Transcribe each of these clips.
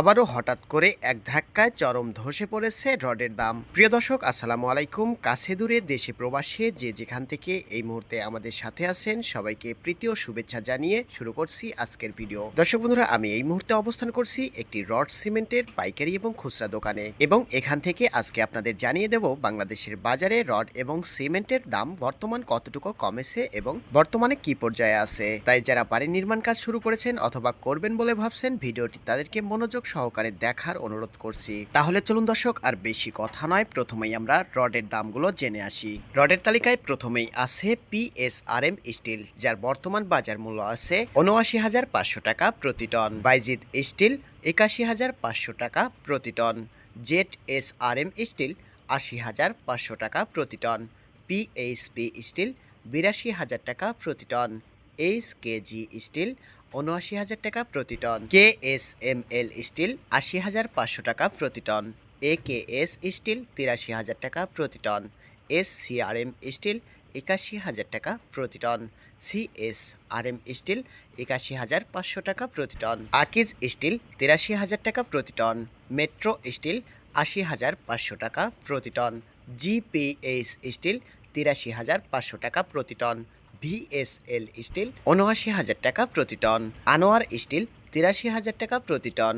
আবারও হঠাৎ করে এক ধাক্কায় চরম ধসে পড়েছে রডের দাম। প্রিয় দর্শক, আসসালামু আলাইকুম। কাছে দূরে দেশে প্রবাসে যে যেখান থেকে এই মুহূর্তে আমাদের সাথে আছেন, সবাইকে প্রীতি ও শুভেচ্ছা জানিয়ে শুরু করছি আজকের ভিডিও। দর্শক বন্ধুরা, আমি এই মুহূর্তে অবস্থান করছি একটি রড সিমেন্টের পাইকারি এবং খুচরা দোকানে এবং এখান থেকে আজকে আপনাদের জানিয়ে দেব বাংলাদেশের বাজারে রড এবং সিমেন্টের দাম বর্তমান কতটুকু কমেছে এবং বর্তমানে কি পর্যায়ে আছে। তাই যারা বাড়ির নির্মাণ কাজ শুরু করেছেন অথবা করবেন বলে ভাবছেন, ভিডিওটি তাদেরকে মনোযোগ সহকারে দেখার অনুরোধ করছি। তাহলে চলুন দর্শক, আর বেশি কথা নয়। প্রথমেই আমরা রডের দামগুলো জেনে আসি। রডের তালিকায় প্রথমেই আছে পিএসআরএম স্টিল, যার বর্তমান বাজার মূল্য আছে উনআশি হাজার পাঁচশো টাকা প্রতি টন। বাইজিৎ স্টিল, একাশি হাজার পাঁচশো টাকা প্রতি ton. Jet S R M steel, আশি হাজার পাঁচশো টাকা প্রতি টন। পিএইচপি স্টিল, বিরাশি হাজার টাকা প্রতি টন। এইচ কেজি স্টিল উনআশি হাজার টাকা প্রতি ton. K S M L steel, আশি হাজার পাঁচশো টাকা প্রতি ton. A K S steel, তিরাশি হাজার টাকা প্রতি ton. S C R M steel, একাশি হাজার টাকা প্রতি ton. C S R M steel, একাশি হাজার পাঁচশো টাকা প্রতি টন। আকিজ স্টিল, তিরাশি হাজার টাকা প্রতি টন। মেট্রো স্টিল, আশি হাজার পাঁচশো টাকা প্রতি টন। জিপিএইচ স্টিল, তিরাশি হাজার পাঁচশো টাকা প্রতি টন। ভিএসএল স্টিল উনআশি হাজার টাকা প্রতি টন। আনোয়ার স্টিল তিরাশি হাজার টাকা প্রতি ton.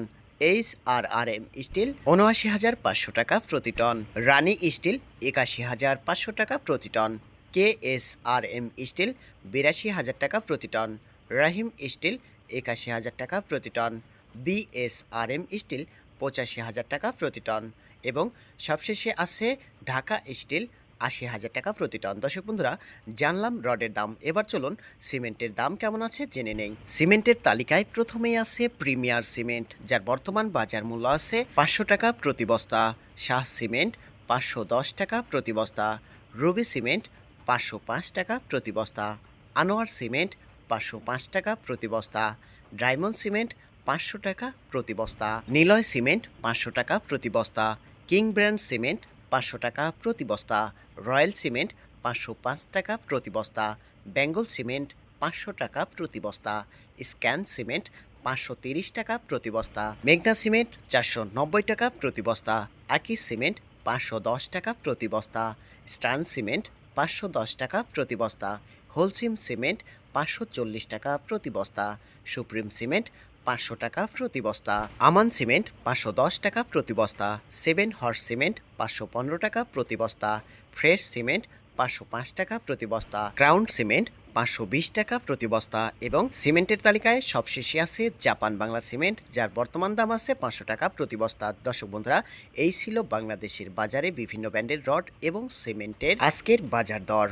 H R R M steel উনআশি হাজার পাঁচশো টাকা প্রতি টন। রানী স্টিল একাশি হাজার পাঁচশো টাকা প্রতি ton. K S R M steel বিরাশি হাজার টাকা প্রতি টন। রাহিম স্টিল একাশি হাজার টাকা প্রতি টন। বিএসআরএম স্টিল পঁচাশি হাজার টাকা প্রতি টন। এবং সবশেষে আছে ঢাকা স্টিল আশি হাজার টাকা প্রতি টন। দর্শক বন্ধুরা, জানলাম রডের দাম। এবার চলুন, সিমেন্টের দাম কেমন আছে জেনে নেই। সিমেন্টের তালিকায় প্রথমেই আছে প্রিমিয়ার সিমেন্ট, যার বর্তমান বাজার মূল্য আছে পাঁচশো টাকা প্রতি বস্তা। শাহ সিমেন্ট, পাঁচশো দশ টাকা প্রতি বস্তা। রবি সিমেন্ট, পাঁচশো পাঁচ টাকা প্রতি বস্তা। আনোয়ার সিমেন্ট, পাঁচশো পাঁচ টাকা প্রতি বস্তা। ডায়মন্ড সিমেন্ট, পাঁচশো টাকা প্রতি বস্তা। নিলয় সিমেন্ট, পাঁচশো টাকা প্রতি বস্তা। কিং ব্র্যান্ড সিমেন্ট পাঁচশো টাকা প্রতি বস্তা। রয়্যাল সিমেন্ট পাঁচশো পাঁচ টাকা প্রতি বস্তা। বেঙ্গল সিমেন্ট পাঁচশো টাকা প্রতি বস্তা। স্ক্যান সিমেন্ট পাঁচশো তিরিশ টাকা প্রতি বস্তা। মেঘনা সিমেন্ট চারশো নব্বই টাকা প্রতি বস্তা। আকিস সিমেন্ট পাঁচশো দশ টাকা প্রতি বস্তা। স্টান সিমেন্ট পাঁচশো দশ টাকা প্রতি বস্তা। হোলসিম সিমেন্ট পাঁচশো চল্লিশ টাকা প্রতি বস্তা। সুপ্রিম সিমেন্ট পাঁচশো টাকা প্রতি বস্তা। আমান সিমেন্ট পাঁচশো দশ টাকা প্রতি বস্তা। সেভেন হর্স সিমেন্ট পাঁচশো পনেরো টাকা প্রতি বস্তা। ফ্রেশ সিমেন্ট পাঁচশো পাঁচ টাকা প্রতি বস্তা। ক্রাউন সিমেন্ট পাঁচশো বিশ টাকা প্রতি বস্তা এবং সিমেন্টের তালিকায় সবশেষে আছে জাপান বাংলা সিমেন্ট, যার বর্তমান দাম আছে পাঁচশো টাকা প্রতি বস্তা। দর্শক বন্ধুরা, এই ছিল বাংলাদেশের বাজারে বিভিন্ন ব্র্যান্ডের রড এবং সিমেন্টের আজকের বাজার দর।